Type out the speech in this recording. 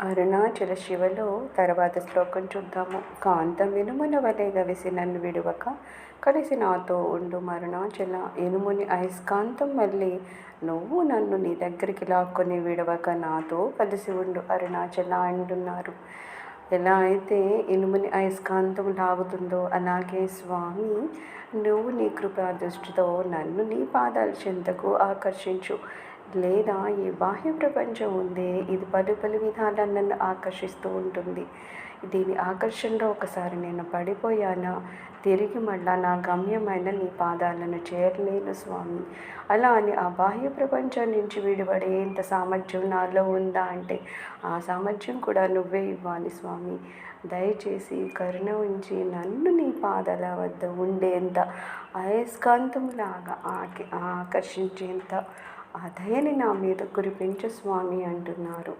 అరుణాచల శివలో తర్వాత శ్లోకం చూద్దాము. కాంతం ఇనుమున వలె గవిసి నన్ను విడువక కలిసి నాతో ఉండు అరుణాచల. ఇనుముని అయస్కాంతం మళ్ళీ నువ్వు నన్ను నీ దగ్గరికి లాక్కొని విడవక నాతో కలిసి ఉండు అరుణాచల అంటున్నారు. ఎలా అయితే ఇనుముని అయస్కాంతం లాగుతుందో అలాగే స్వామి నువ్వు నీ కృపా దృష్టితో నన్ను నీ పాదాల చెంతకు ఆకర్షించు. లేదా ఈ బాహ్య ప్రపంచం ఉందే ఇది పలు పలు విధాలా నన్ను ఆకర్షిస్తూ ఉంటుంది. దీని ఆకర్షణలో ఒకసారి నేను పడిపోయానా? తిరిగి మళ్ళా నా గమ్యమైన నీ పాదాలను చేరలేను స్వామి. అలా అని ఆ బాహ్య ప్రపంచం నుంచి విడిపడేంత సామర్థ్యం నాలో ఉందా అంటే ఆ సామర్థ్యం కూడా నువ్వే ఇవ్వాలి స్వామి. దయచేసి కరుణ ఉంచి నన్ను నీ పాదాల వద్ద ఉండేంత అయస్కాంతంలాగా ఆకి ఆకర్షించేంత ఆ దయని నా మీద కురిపించు స్వామి అంటున్నారు.